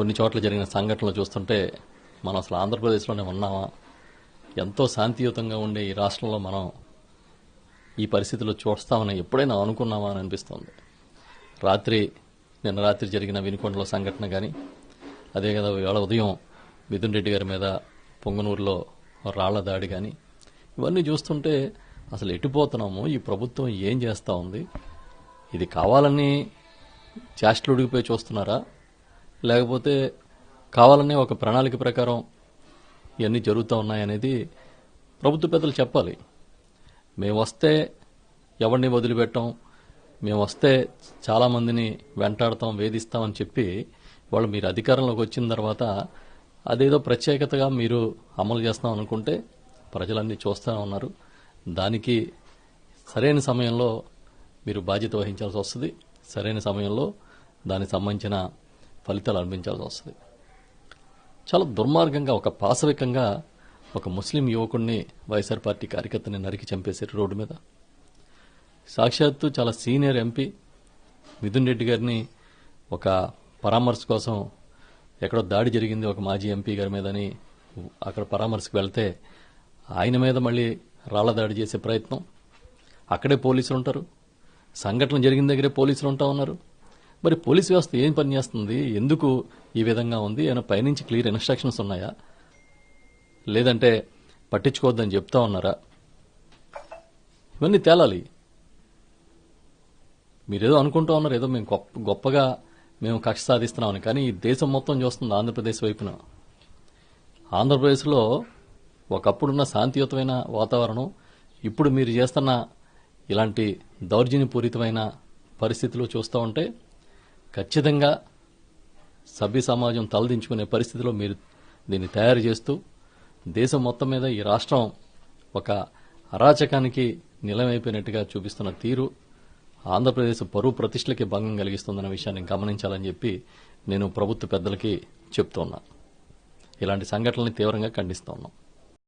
కొన్ని చోట్ల జరిగిన సంఘటనలు చూస్తుంటే మనం అసలు ఆంధ్రప్రదేశ్లోనే ఉన్నామా? ఎంతో శాంతియుతంగా ఉండే ఈ రాష్ట్రంలో మనం ఈ పరిస్థితిలో చూస్తామని ఎప్పుడైనా అనుకున్నామా అని అనిపిస్తుంది. రాత్రి నిన్న రాత్రి జరిగిన వినుకొండలో సంఘటన కానీ అదే కదా వేళ ఉదయం మిథున్ రెడ్డి గారి మీద పొంగనూరులో రాళ్ళ దాడి కానీ ఇవన్నీ చూస్తుంటే అసలు ఎటుపోతున్నాము? ఈ ప్రభుత్వం ఏం చేస్తూ ఉంది? ఇది కావాలని చేష్టలు ఉడిగిపోయి చూస్తున్నారా? లేకపోతే కావాలనే ఒక ప్రణాళిక ప్రకారం ఇవన్నీ జరుగుతూ ఉన్నాయనేది ప్రభుత్వ పెద్దలు చెప్పాలి. మేము వస్తే ఎవరిని వదిలిపెట్టాం మేము వస్తే చాలామందిని వెంటాడతాం వేధిస్తామని చెప్పి వాళ్ళు మీరు అధికారంలోకి వచ్చిన తర్వాత అదేదో ప్రత్యేకతగా మీరు అమలు చేస్తాం అనుకుంటే ప్రజలన్నీ చూస్తూనే ఉన్నారు. దానికి సరైన సమయంలో మీరు బాధ్యత వహించాల్సి వస్తుంది. సరైన సమయంలో దానికి సంబంధించిన ఫలితాలు అనిపించాల్సి వస్తుంది. చాలా దుర్మార్గంగా ఒక పాశవికంగా ఒక ముస్లిం యువకుడిని వైఎస్ఆర్ పార్టీ కార్యకర్తని నరికి చంపేశారు రోడ్డు మీద. సాక్షాత్తు చాలా సీనియర్ ఎంపీ మిథున్ రెడ్డి గారిని ఒక పరామర్శ కోసం ఎక్కడో దాడి జరిగింది ఒక మాజీ ఎంపీ గారి మీదని అక్కడ పరామర్శకు వెళ్తే ఆయన మీద మళ్ళీ రాళ్ళ దాడి చేసే ప్రయత్నం. అక్కడే పోలీసులు ఉంటారు. సంఘటన జరిగిన దగ్గరే పోలీసులు ఉంటా ఉన్నారు. మరి పోలీస్ వ్యవస్థ ఏం పని చేస్తుంది? ఎందుకు ఈ విధంగా ఉంది? ఏమైనా పైనుంచి క్లియర్ ఇన్స్ట్రక్షన్స్ ఉన్నాయా? లేదంటే పట్టించుకోవద్దని చెప్తా ఉన్నారా? ఇవన్నీ తేలాలి. మీరేదో అనుకుంటా ఉన్నారు ఏదో మేము గొప్ప గొప్పగా మేము కక్ష సాధిస్తున్నామని కానీ ఈ దేశం మొత్తం చూస్తుంది ఆంధ్రప్రదేశ్ వైపున. ఆంధ్రప్రదేశ్లో ఒకప్పుడున్న శాంతియుతమైన వాతావరణం ఇప్పుడు మీరు చేస్తున్న ఇలాంటి దౌర్జన్యపూరితమైన పరిస్థితులు చూస్తూ ఉంటే ఖచ్చితంగా సభ్య సమాజం తలదించుకునే పరిస్థితిలో మీరు దీన్ని తయారు చేస్తూ దేశం మొత్తం మీద ఈ రాష్ట్రం ఒక అరాచకానికి నిలమైపోయినట్టుగా చూపిస్తున్న తీరు ఆంధ్రప్రదేశ్ పరువు ప్రతిష్టలకి భంగం కలిగిస్తుందన్న విషయాన్ని గమనించాలని చెప్పి నేను ప్రభుత్వ పెద్దలకి చెప్తున్నా ఇలాంటి సంఘటనల్ని తీవ్రంగా ఖండిస్తా ఉన్నాం.